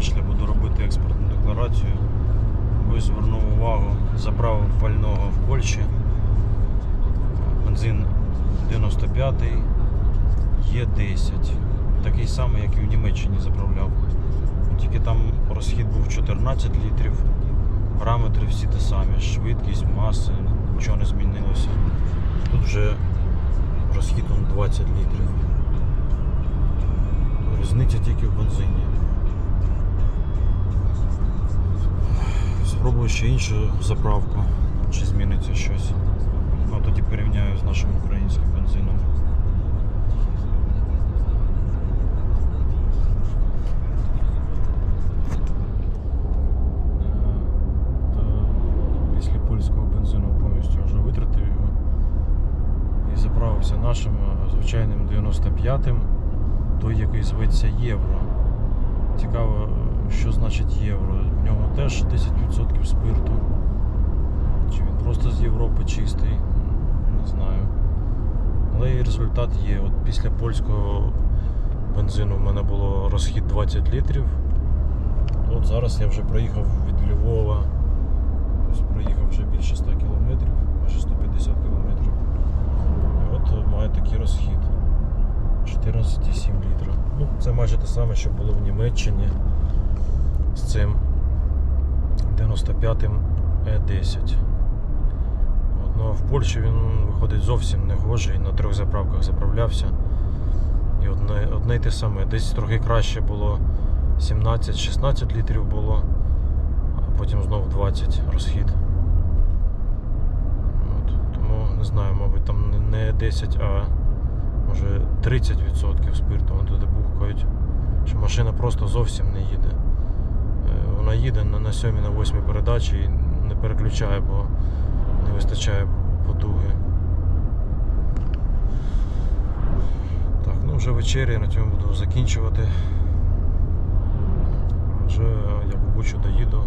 пішли, буду робити експортну декларацію. Ось звернув увагу, заправив пального в Польщі. Бензин 95 Є10. Такий самий, як і в Німеччині заправляв. Тільки там розхід був 14 літрів, параметри всі те самі, швидкість, маси, нічого не змінилося. Тут вже розхід 20 літрів. Різниця тільки в бензині. Спробую ще іншу заправку, чи зміниться щось. А тоді порівняю з нашим українським бензином. Е, Після польського бензину повністю вже витратив його і заправився нашим е, звичайним 95-м, той, який зветься євро. Цікаво, що значить євро. В нього теж 10% спирту. Чи він просто з Європи чистий, не знаю. Але і результат є. От після польського бензину в мене було розхід 20 літрів. От зараз я вже проїхав від Львова. Ось проїхав вже більше 100 кілометрів, майже 150 кілометрів. І от має такий розхід. 14,7 літра. Ну, це майже те саме, що було в Німеччині з цим 95-м E10. Ну, а в Польщі він виходить зовсім не гожий, на трьох заправках заправлявся. І одне, одне й те саме. Десь трохи краще було 17-16 літрів було, а потім знов 20 розхід. От, тому не знаю, мабуть, там не 10, а може 30% спирту вони туди бухкають. Що машина просто зовсім не їде. Вона їде на, на 7 на 8 передачі і не переключає, бо не вистачає потуги. Так, ну вже вечеря, на цьому буду закінчувати. Вже я в Бучу доїду,